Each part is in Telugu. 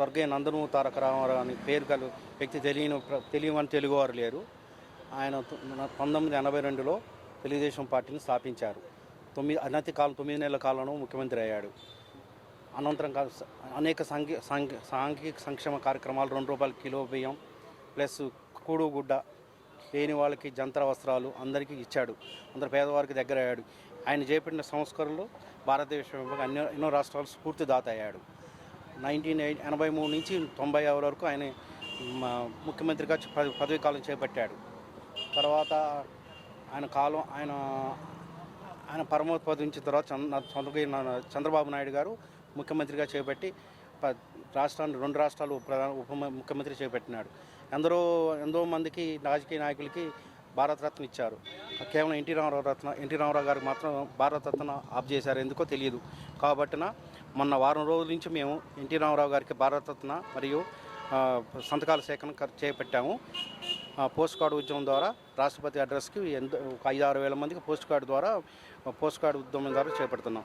స్వర్గీయ నందనూ తారక రామారావు అని పేరు కలు వ్యక్తి తెలియని తెలియమని తెలుగువారు లేరు ఆయన పంతొమ్మిది ఎనభై రెండులో తెలుగుదేశం పార్టీని స్థాపించారు తొమ్మిది అనతి కాలం తొమ్మిది నెలల కాలంలో ముఖ్యమంత్రి అయ్యాడు అనంతరం అనేక సాంఘి సాంఘిక సంక్షేమ కార్యక్రమాలు రెండు రూపాయల కిలో బియ్యం ప్లస్ కూడుగుడ్డ లేని వాళ్ళకి జంతర వస్త్రాలు అందరికీ ఇచ్చాడు అందరు పేదవారికి దగ్గర అయ్యాడు ఆయన చేపట్టిన సంస్కరణలు భారతదేశం అన్ని ఎన్నో రాష్ట్రాలు దాత అయ్యాడు నైన్టీన్ ఎనభై మూడు నుంచి తొంభై ఆరు వరకు ఆయన ముఖ్యమంత్రిగా పదవీ కాలం చేపట్టాడు తర్వాత ఆయన కాలం ఆయన ఆయన పరమోత్పదించిన తర్వాత చంద్ర చంద్రబాబు నాయుడు గారు ముఖ్యమంత్రిగా చేపట్టి రాష్ట్రాన్ని రెండు రాష్ట్రాలు ప్రధాన ఉప ముఖ్యమంత్రి చేపట్టినాడు ఎందరో ఎంతో మందికి రాజకీయ నాయకులకి భారతరత్న ఇచ్చారు కేవలం ఎన్టీ రామారావు రత్న ఎన్టీ రామారావు గారికి మాత్రం భారతరత్న ఆఫ్ చేశారు ఎందుకో తెలియదు కాబట్టిన మొన్న వారం రోజుల నుంచి మేము ఎన్టీ రామారావు గారికి భారతరత్న మరియు సంతకాల సేకరణ చేపట్టాము పోస్ట్ కార్డు ఉద్యమం ద్వారా రాష్ట్రపతి అడ్రస్కి ఎంత ఒక ఐదు ఆరు వేల మందికి పోస్ట్ కార్డు ద్వారా పోస్ట్ కార్డు ఉద్యమం ద్వారా చేపడుతున్నాం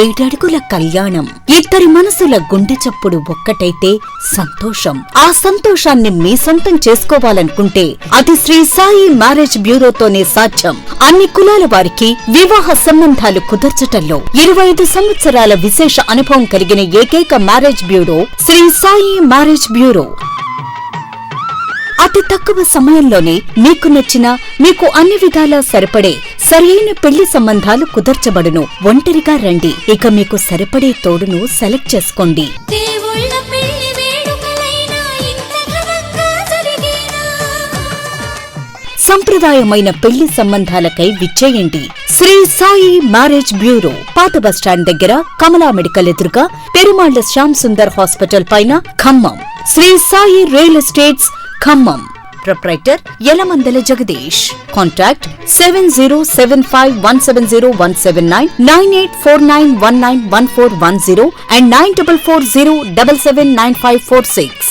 ఏడడుగుల కళ్యాణం ఇద్దరి మనసుల గుండె చప్పుడు ఒక్కటైతే సంతోషం ఆ సంతోషాన్ని మీ సొంతం చేసుకోవాలనుకుంటే అది శ్రీ సాయి మ్యారేజ్ బ్యూరోతోనే సాధ్యం అన్ని కులాల వారికి వివాహ సంబంధాలు కుదర్చటంలో ఇరవై ఐదు సంవత్సరాల విశేష అనుభవం కలిగిన ఏకైక marriage bureau Shri Sai marriage bureau అతి తక్కువ సమయంలోనే మీకు నచ్చిన మీకు అన్ని విధాలా సరిపడే సరియైన పెళ్లి సంబంధాలు కుదర్చబడును ఒంటరిగా రండి ఇక మీకు సరిపడే తోడును సెలెక్ట్ చేసుకోండి సంప్రదాయమైన పెళ్లి సంబంధాలకై విచ్చేయండి శ్రీ సాయి మ్యారేజ్ బ్యూరో పాత బస్టాండ్ దగ్గర కమలా మెడికల్ ఎదురుగా పెరుమాళ్ల శ్యామ్ సుందర్ హాస్పిటల్ పైన Khammam Shri Sai real estates Khammam Proprietor Yelamandala Jagadesh. Contact 7075170179, 9849191410 and 9440779546.